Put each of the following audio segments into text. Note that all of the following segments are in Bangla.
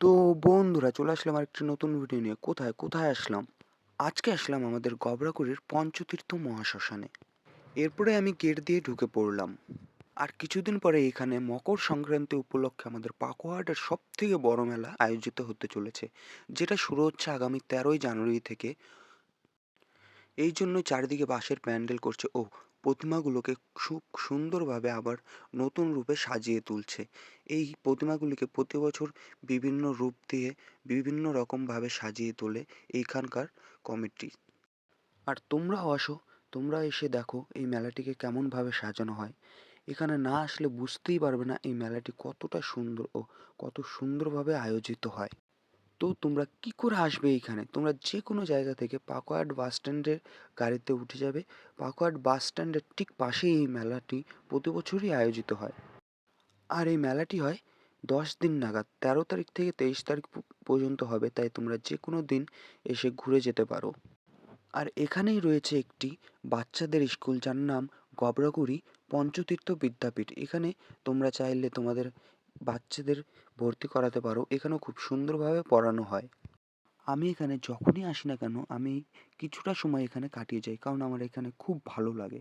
তো বন্ধুরা চলে আসলাম আরেকটি নতুন ভিডিও নিয়ে। কোথায়? কোথায় আসলাম? আজকে আসলাম আমাদের গবরাকুড়ির পঞ্চতীর্থ মহাশ্মশানে। এরপরে আমি গেট দিয়ে ঢুকে পড়লাম। আর কিছুদিন পরে এখানে মকর সংক্রান্তি উপলক্ষে আমাদের পাকুয়াহাটের সব থেকে বড় মেলা আয়োজিত হতে চলেছে, যেটা শুরু হচ্ছে আগামী তেরোই জানুয়ারি থেকে। এই জন্য চারিদিকে বাঁশের প্যান্ডেল করছে। ও প্রতিমাগুলোকে খুব সুন্দরভাবে আবার নতুন রূপে সাজিয়ে তুলছে। এই প্রতিমাগুলিকে প্রতি বছর বিভিন্ন রূপ দিয়ে বিভিন্ন রকমভাবে সাজিয়ে তোলে এইখানকার কমিটি। আর তোমরাও আসো, তোমরা এসে দেখো এই মেলাটিকে কেমনভাবে সাজানো হয়। এখানে না আসলে বুঝতেই পারবে না এই মেলাটি কতটা সুন্দর ও কত সুন্দরভাবে আয়োজিত হয়। তো তোমরা কি করে আসবে এইখানে তোমরা যে কোনো জায়গা থেকে পাকোয়াট বাস স্ট্যান্ডের গাড়িতে উঠে যাবে। পাকোয়াট বাস স্ট্যান্ডের ঠিক পাশেই এই মেলাটি প্রতি বছরই আয়োজিত হয়। আর এই মেলাটি হয় দশ দিন নাগাদ, তেরো তারিখ থেকে তেইশ তারিখ পর্যন্ত হবে, তাই তোমরা যে কোনো দিন এসে ঘুরে যেতে পারো। আর এখানেই রয়েছে একটি বাচ্চাদের স্কুল, যার নাম গবরাগুড়ি পঞ্চতীর্থ বিদ্যাপীঠ। এখানে তোমরা চাইলে তোমাদের বাচ্চাদের ভর্তি করাতে পারো। এখানেও খুব সুন্দরভাবে পড়ানো হয়। আমি এখানে যখনই আসি না কেন, আমি কিছুটা সময় এখানে কাটিয়ে যাই, কারণ আমার এখানে খুব ভালো লাগে।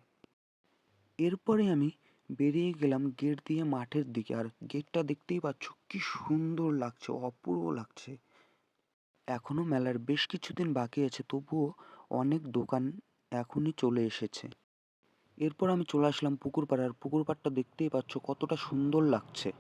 এরপরে আমি বেরিয়ে গেলাম গেট দিয়ে মাঠের দিকে, আর গেটটা দেখতেই পাচ্ছ কি সুন্দর লাগছে, অপূর্ব লাগছে। এখনও মেলার বেশ কিছুদিন বাকি আছে, তবুও অনেক দোকান এখনই চলে এসেছে। এরপর আমি চলে আসলাম পুকুর পাড় আর পুকুর পাড়টা দেখতেই পাচ্ছ কতটা সুন্দর লাগছে।